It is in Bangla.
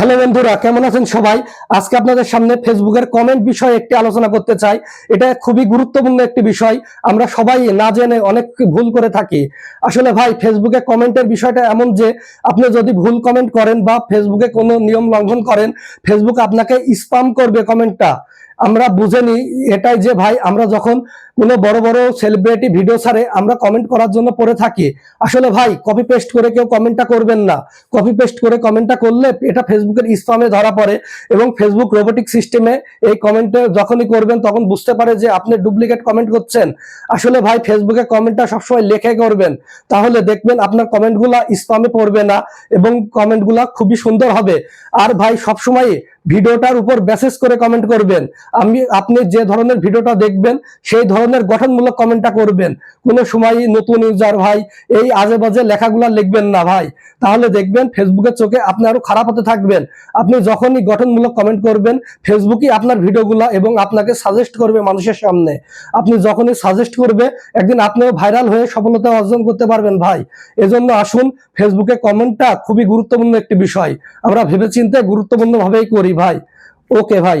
হ্যালো বন্ধুরা, কেমন আছেন সবাই? আজকে আপনাদের সামনে ফেসবুকের কমেন্ট বিষয়ে একটি আলোচনা করতে চাই। এটা খুবই গুরুত্বপূর্ণ একটি বিষয়। আমরা সবাই না জেনে অনেক ভুল করে থাকি। আসলে ভাই, ফেসবুকে কমেন্টের বিষয়টা এমন যে, আপনি যদি ভুল কমেন্ট করেন বা ফেসবুকে কোনো নিয়ম লঙ্ঘন করেন, ফেসবুক আপনাকে স্পাম করবে কমেন্টটা আমরা বুঝেনি এটাই যে ভাই আমরা যখন কোনো বড় বড় সেলিব্রিটি ভিডিও ছাড়ে, আমরা কমেন্ট করার জন্য পড়ে থাকি। আসলে ভাই কপি পেস্ট করে কেউ কমেন্টটা করবেন না। কপি পেস্ট করে কমেন্টটা করলে এটা ফেসবুকের স্পামে ধরা পড়ে এবং ফেসবুক রোবোটিক সিস্টেমে এই কমেন্টে যখনই করবেন তখন বুঝতে পারে যে আপনি ডুপ্লিকেট কমেন্ট করছেন। আসলে ভাই ফেসবুকে কমেন্টটা সবসময় লেখে করবেন। তাহলে দেখবেন আপনার কমেন্টগুলা স্পামে পড়বে না এবং কমেন্টগুলা খুবই সুন্দর হবে। আর ভাই সবসময় ভিডিওটার উপর বেসেস করে কমেন্ট করবেন। আমি, আপনি যে ধরনের ভিডিওটা দেখবেন, সেই ধরনের গঠনমূলক কমেন্টটা করবেন। কোনো সময় নতুন ইউজার ভাই, এই আজে বাজে লেখাগুলা লিখবেন না ভাই। তাহলে দেখবেন ফেসবুকের চোখে আপনি আরও খারাপ হতে থাকবেন। আপনি যখনই গঠনমূলক কমেন্ট করবেন ফেসবুকই আপনার ভিডিওগুলা এবং আপনাকে সাজেস্ট করবে মানুষের সামনে। আপনি যখনই সাজেস্ট করবে, একদিন আপনিও ভাইরাল হয়ে সফলতা অর্জন করতে পারবেন ভাই। এজন্য আসুন ফেসবুকে কমেন্টটা খুবই গুরুত্বপূর্ণ একটি বিষয়। আমরা ভেবেচিন্তে গুরুত্বপূর্ণ ভাবেই করি ভাই ওকে ভাই।